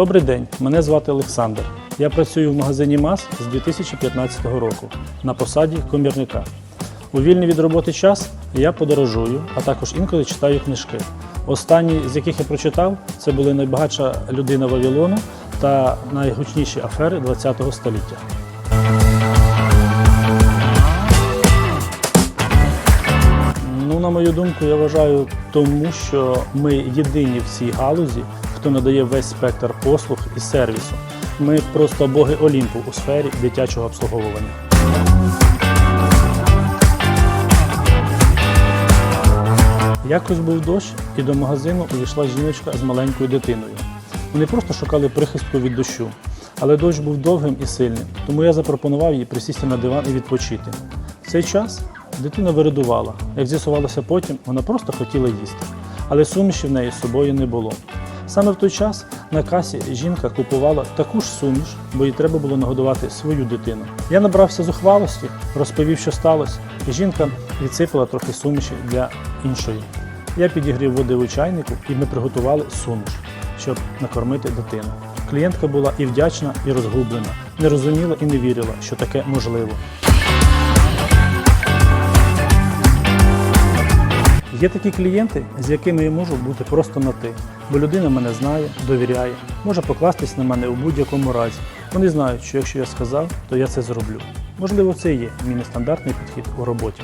Добрий день, мене звати Олександр. Я працюю в магазині МАЗ з 2015 року на посаді комірника. У вільний від роботи час я подорожую, а також інколи читаю книжки. Останні, з яких я прочитав, це були найбагатша людина Вавилону та найгучніші афери ХХ століття. Ну, на мою думку, я вважаю тому, що ми єдині в цій галузі, хто надає весь спектр послуг і сервісу. Ми просто боги Олімпу у сфері дитячого обслуговування. Якось був дощ, і до магазину увійшла жіночка з маленькою дитиною. Вони просто шукали прихистку від дощу. Але дощ був довгим і сильним, тому я запропонував їй присісти на диван і відпочити. В цей час дитина виридувала. Як з'ясувалося потім, вона просто хотіла їсти. Але суміші в неї з собою не було. Саме в той час на касі жінка купувала таку ж суміш, бо їй треба було нагодувати свою дитину. Я набрався зухвалості, розповів, що сталося, і жінка відсипала трохи суміші для іншої. Я підігрів води у чайнику і ми приготували суміш, щоб накормити дитину. Клієнтка була і вдячна, і розгублена, не розуміла і не вірила, що таке можливо. Є такі клієнти, з якими я можу бути просто на ти, бо людина мене знає, довіряє, може покластись на мене у будь-якому разі. Вони знають, що якщо я сказав, то я це зроблю. Можливо, це і є мій нестандартний підхід у роботі.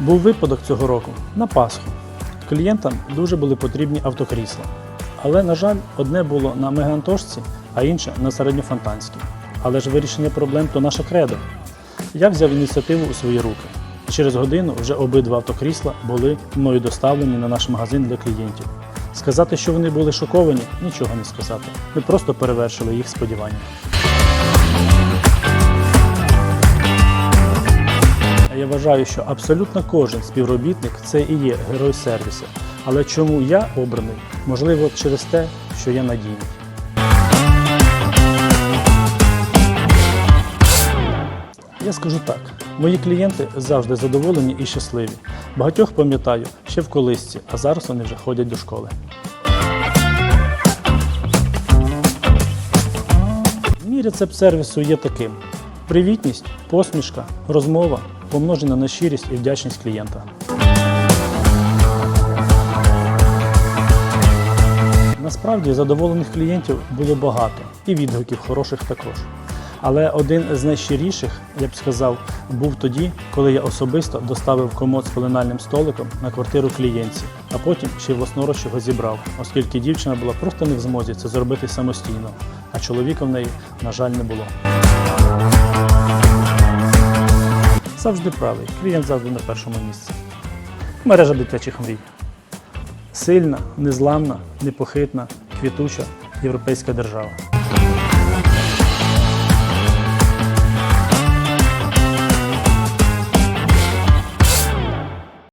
Був випадок цього року на Пасху. Клієнтам дуже були потрібні автокрісла. Але, на жаль, одне було на Мегантошці, а інше на середньофонтанській. Але ж вирішення проблем то наше кредо. Я взяв ініціативу у свої руки. Через годину вже обидва автокрісла були мною доставлені на наш магазин для клієнтів. Сказати, що вони були шоковані, нічого не сказати. Ми просто перевершили їх сподівання. Я вважаю, що абсолютно кожен співробітник це і є герой сервісу. Але чому я обраний? Можливо, через те, що я надійний. Я скажу так: мої клієнти завжди задоволені і щасливі. Багатьох пам'ятаю ще в колисці, а зараз вони вже ходять до школи. Мій рецепт сервісу є таким: привітність, посмішка, розмова, помножена на щирість і вдячність клієнта. Насправді задоволених клієнтів було багато, і відгуків хороших також. Але один з найщиріших, я б сказав, був тоді, коли я особисто доставив комод з пеленальним столиком на квартиру клієнтці, а потім ще й власноруч його зібрав, оскільки дівчина була просто не в змозі це зробити самостійно, а чоловіка в неї, на жаль, не було. Завжди правий, клієнт завжди на першому місці. Мережа дитячих мрій. Сильна, незламна, непохитна, квітуча європейська держава.